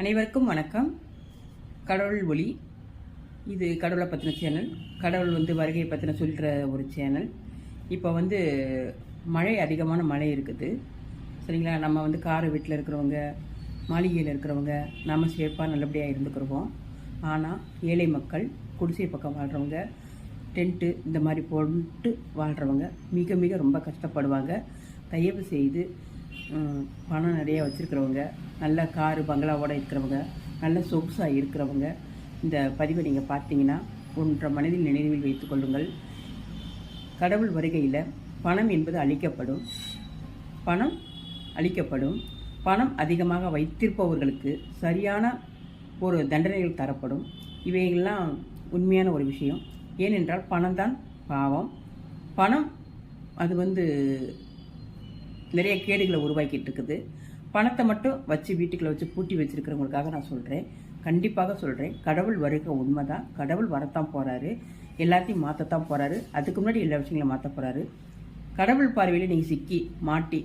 அனைவருக்கும் வணக்கம். கடவுள் ஒளி. இது கடவுளை பற்றின சேனல். கடவுள் வந்து வருகையை பற்றின சொல்கிற ஒரு சேனல். இப்போ வந்து மழை அதிகமான மழை இருக்குது. சரிங்களா? நம்ம வந்து கார் வீட்டில் இருக்கிறவங்க மாளிகையில் இருக்கிறவங்க நம்ம சேஃபாக நல்லபடியாக இருந்துக்கிறோம் ஆனால் ஏழை மக்கள் குடிசை பக்கம் வாழ்கிறவங்க டென்ட்டு இந்த மாதிரி போட்டு வாழ்கிறவங்க மிக மிக ரொம்ப கஷ்டப்படுவாங்க. தயவு செய்து பணம் நிறைய வச்சுருக்கிறவங்க நல்ல காரு பங்களாவோடு இருக்கிறவங்க நல்ல சொகுசாக இருக்கிறவங்க இந்த பதிவை நீங்கள் பார்த்தீங்கன்னா ஒன்றை மனதில் நினைவில் வைத்து கொள்ளுங்கள். கடவுள் வருகையில் பணம் என்பது அளிக்கப்படும். பணம் அளிக்கப்படும். பணம் அதிகமாக வைத்திருப்பவர்களுக்கு சரியான ஒரு தண்டனைகள் தரப்படும். இவைகள்லாம் உண்மையான ஒரு விஷயம். ஏனென்றால் பணம் தான் பாவம். பணம் அது வந்து நிறைய கேடுகளை உருவாக்கிட்டு இருக்குது பணத்தை மட்டும் வச்சு வீட்டுக்குள்ளே வச்சு பூட்டி வச்சுருக்கிறவங்களுக்காக நான் சொல்கிறேன் கண்டிப்பாக சொல்கிறேன் கடவுள் வருகிற உண்மை தான் கடவுள் வரத்தான் போகிறாரு எல்லாத்தையும் மாற்றத்தான் போகிறாரு அதுக்கு முன்னாடி எல்லா விஷயங்களும் மாற்ற போகிறாரு கடவுள் பார்வையில் நீங்கள் சிக்கி மாட்டி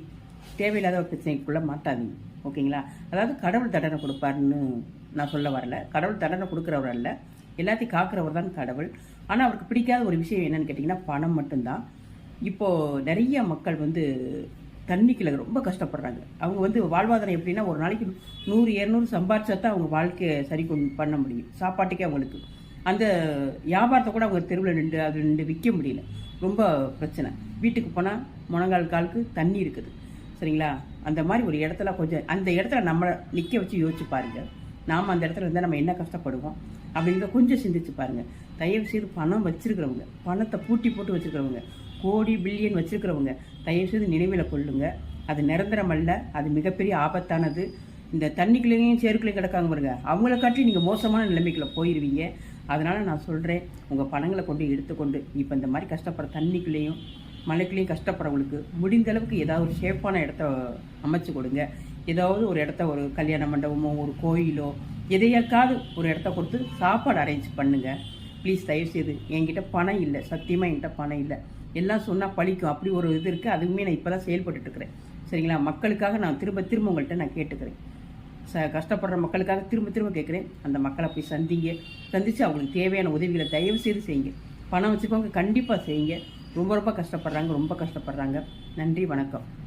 தேவையில்லாத ஒரு பிரச்சனைக்குள்ளே மாட்டாதீங்க. ஓகேங்களா? அதாவது கடவுள் தண்டனை கொடுப்பாருன்னு நான் சொல்ல வரல. கடவுள் தண்டனை கொடுக்குறவர் அல்ல. எல்லாத்தையும் காக்கிறவர் தான் கடவுள். ஆனால் அவருக்கு பிடிக்காத ஒரு விஷயம் என்னன்னு கேட்டிங்கன்னா பணம் மட்டும்தான். இப்போது நிறைய மக்கள் வந்து தண்ணிக்குள்ள ரொம்ப கஷ்டப்படுறாங்க. அவங்க வந்து வாழ்வாதாரம் எப்படின்னா ஒரு நாளைக்கு நூறு இரநூறு சம்பாரிச்சா தான் அவங்க வாழ்க்கையை சரி பண்ண முடியும். சாப்பாட்டுக்கே அவங்களுக்கு. அந்த வியாபாரத்தை கூட அவங்க தெருவில் நின்று அது நின்று விற்க முடியல. ரொம்ப பிரச்சனை. வீட்டுக்கு போனால் முழங்கால் காலுக்கு தண்ணி இருக்குது. சரிங்களா? அந்த மாதிரி ஒரு இடத்துல கொஞ்சம் அந்த இடத்துல நம்ம நிற்க வச்சு யோசிச்சு பாருங்க. நாம் அந்த இடத்துல இருந்தால் நம்ம என்ன கஷ்டப்படுவோம்? அப்படிங்கிற கொஞ்சம் சிந்திச்சு பாருங்கள் தயவு செய்து பணம் வச்சுருக்கிறவங்க பணத்தை பூட்டி போட்டு வச்சுருக்கிறவங்க கோடி பில்லியன் வச்சுருக்கிறவங்க தயவு செய்து நினைவில் கொள்ளுங்கள் அது நிரந்தரம் அல்ல அது மிகப்பெரிய ஆபத்தானது. இந்த தண்ணிக்குள்ளேயும் சேருக்குள்ளேயும் கிடக்காங்க பாருங்க. அவங்கள காட்டி நீங்கள் மோசமான நிலைமைக்குள்ள போயிடுவீங்க அதனால் நான் சொல்கிறேன் உங்கள் பணங்களை கொண்டு எடுத்துக்கொண்டு இப்போ இந்த மாதிரி கஷ்டப்படுற தண்ணிக்குள்ளேயும் மழைக்குள்ளேயும் கஷ்டப்படுறவங்களுக்கு முடிந்த அளவுக்கு ஏதாவது ஒரு ஷேப்பான இடத்த அமைச்சு கொடுங்க. ஏதாவது ஒரு இடத்த ஒரு கல்யாண மண்டபமோ ஒரு கோயிலோ எதையாக்காவது ஒரு இடத்த கொடுத்து சாப்பாடு அரேஞ்ச் பண்ணுங்கள் ப்ளீஸ் தயவு செய்து என்கிட்ட பணம் இல்லை. சத்தியமாக என்கிட்ட பணம் இல்லை. எல்லாம் சொன்னால் பழிக்கும். அப்படி ஒரு இது இருக்குது அதுவுமே நான் இப்போ தான் செயல்பட்டுட்டு இருக்கிறேன் சரிங்களா? மக்களுக்காக நான் திரும்ப திரும்ப உங்கள்கிட்ட நான் கேட்டுக்கிறேன். ச கஷ்டப்படுற மக்களுக்காக திரும்ப திரும்ப கேட்குறேன். அந்த மக்களை போய் சந்திங்க. சந்தித்து அவங்களுக்கு தேவையான உதவிகளை தயவு செய்து செய்யுங்க. பணம் வச்சுக்கோங்க. கண்டிப்பாக செய்யுங்க. ரொம்ப ரொம்ப கஷ்டப்படுறாங்க. ரொம்ப கஷ்டப்படுறாங்க. நன்றி. வணக்கம்.